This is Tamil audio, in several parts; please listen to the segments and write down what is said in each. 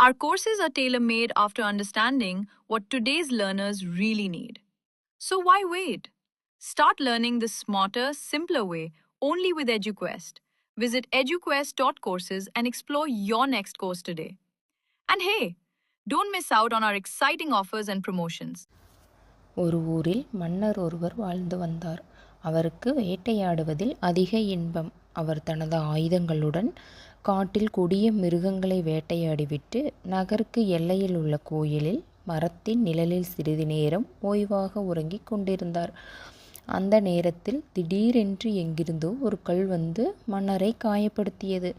Our courses are tailor made after understanding what today's learners really need. So why wait? Start learning the smarter, simpler way only with EduQuest. Visit eduquest.courses and explore your next course today. And hey, don't miss out on our exciting offers and promotions. ஒரு ஊரில் மன்னர் ஒருவர் வாழ்ந்து வந்தார் அவருக்கு வேட்டையாடுவதில் அதிக இன்பம் அவர் தனது ஆயுதங்களுடன் காட்டில் கொடிய மிருகங்களை வேட்டையாடிவிட்டு நகருக்கு எல்லையில் உள்ள கோயிலில் மரத்தின் நிழலில் சிறிது நேரம் ஓய்வாக உறங்கிக் கொண்டிருந்தார். அந்த நேரத்தில் திடீரென்று எங்கிருந்தோ ஒரு கல் வந்து மன்னரை காயப்படுத்தியது.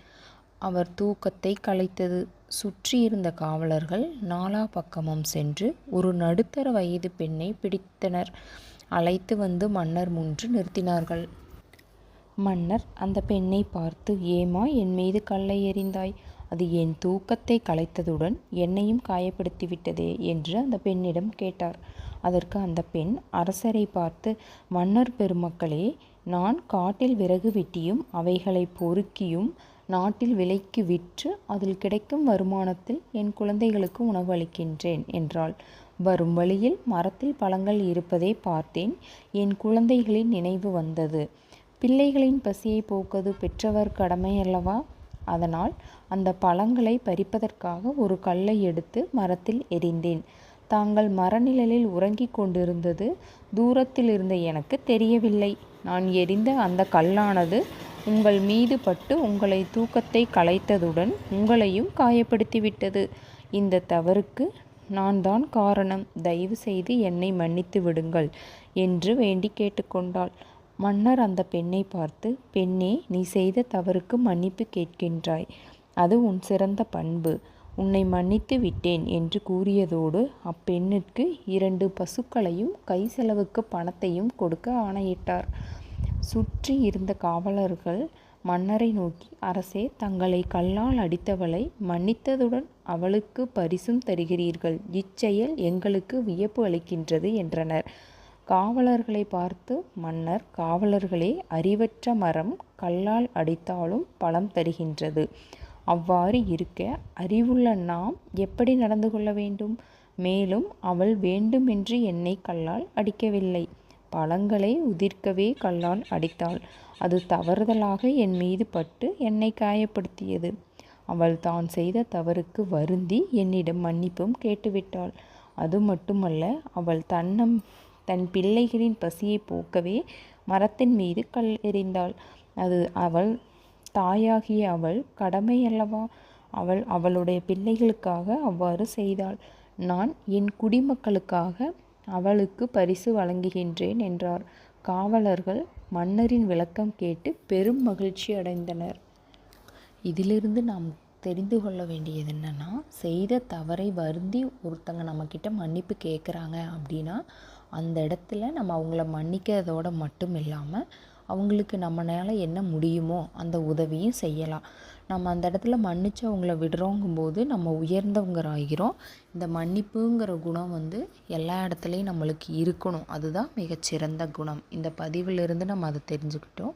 அவர் தூக்கத்தை கலைத்தது. சுற்றியிருந்த காவலர்கள் நாலா பக்கமும் சென்று ஒரு நடுத்தர வயது பெண்ணை பிடித்தனர். அழைத்து வந்து மன்னர் முன்று நிறுத்தினார்கள். மன்னர் அந்த பெண்ணை பார்த்து ஏமா என் மீது கல்லை எறிந்தாய்? அது என் தூக்கத்தை கலைத்ததுடன் என்னையும் காயப்படுத்திவிட்டதே என்று அந்த பெண்ணிடம் கேட்டார். அதற்கு அந்த பெண் அரசரை பார்த்து மன்னர் பெருமக்களே நான் காட்டில் விறகு வெட்டியும் அவைகளை பொறுக்கியும் நாட்டில் விலைக்கு விற்று அதில் கிடைக்கும் வருமானத்தில் என் குழந்தைகளுக்கு உணவு அளிக்கின்றேன் என்றாள். வரும் வழியில் மரத்தில் பழங்கள் இருப்பதை பார்த்தேன். என் குழந்தைகளின் நினைவு வந்தது. பிள்ளைகளின் பசியை போக்குவது பெற்றவர் கடமை அல்லவா? அதனால் அந்த பழங்களை பறிப்பதற்காக ஒரு கல்லை எடுத்து மரத்தில் எறிந்தேன். தாங்கள் மரநிழலில் உறங்கிக் கொண்டிருந்தது தூரத்தில் இருந்த எனக்கு தெரியவில்லை. நான் எறிந்த அந்த கல்லானது உங்கள் மீது பட்டு உங்களை தூக்கத்தை கலைத்ததுடன் உங்களையும் காயப்படுத்திவிட்டது. இந்த தவறுக்கு நான் தான் காரணம். தயவு செய்து என்னை மன்னித்து விடுங்கள் என்று வேண்டி கேட்டுக்கொண்டாள் மன்னர் அந்த பெண்ணை பார்த்து பெண்ணே நீ செய்த தவறுக்கு மன்னிப்பு கேட்கின்றாய். அது உன் சிறந்த பண்பு. உன்னை மன்னித்து விட்டேன் என்று கூறியதோடு அப்பெண்ணிற்கு இரண்டு பசுக்களையும் கை செலவுக்கு பணத்தையும் கொடுக்க ஆணையிட்டார். சுற்றி இருந்த காவலர்கள் மன்னரை நோக்கி அரசே தங்களை கல்லால் அடித்தவளை மன்னித்ததுடன் அவளுக்கு பரிசும் தருகிறீர்கள். இச்செயல் எங்களுக்கு வியப்பு அளிக்கின்றது என்றனர். காவலர்களை பார்த்து மன்னர் காவலர்களே அறிவற்ற மரம் கல்லால் அடித்தாலும் பழம் தருகின்றது. அவ்வாறு இருக்க அறிவுள்ள நாம் எப்படி நடந்து கொள்ள வேண்டும்? மேலும் அவள் வேண்டுமென்று என்னை கல்லால் அடிக்கவில்லை. பழங்களை உதிர்க்கவே கல்லால் அடித்தாள். அது தவறுதலாக என் மீது பட்டு என்னை காயப்படுத்தியது. அவள் தான் செய்த தவறுக்கு வருந்தி என்னிடம் மன்னிப்பும் கேட்டுவிட்டாள். அது மட்டுமல்ல அவள் தன்னம் தன் பிள்ளைகளின் பசியை போக்கவே மரத்தின் மீது கல் எறிந்தாள். அது அவள் தாயாகிய அவள் கடமை அல்லவா அவள் அவளுடைய பிள்ளைகளுக்காக அவ்வாறு செய்தாள். நான் என் குடிமக்களுக்காக அவளுக்கு பரிசு வழங்குகின்றேன் என்றார். காவலர்கள் மன்னரின் விளக்கம் கேட்டு பெரும் மகிழ்ச்சி அடைந்தனர். இதிலிருந்து நாம் தெரிந்து கொள்ள வேண்டியது என்னென்னா செய்த தவறை வருந்தி ஒருத்தங்க நம்மக்கிட்ட மன்னிப்பு கேட்குறாங்க அப்படின்னா அந்த இடத்துல நம்ம அவங்கள மன்னிக்கிறதோட மட்டும் இல்லாமல் அவங்களுக்கு நம்மளால் என்ன முடியுமோ அந்த உதவியும் செய்யலாம். நம்ம அந்த இடத்துல மன்னித்து அவங்கள விடுறோங்கும்போது நம்ம உயர்ந்தவங்கராகிறோம். இந்த மன்னிப்புங்கிற குணம் வந்து எல்லா இடத்துலையும் நம்மளுக்கு இருக்கணும். அதுதான் மிகச்சிறந்த குணம். இந்த பதிவிலிருந்து நம்ம அதை தெரிஞ்சுக்கிட்டோம்.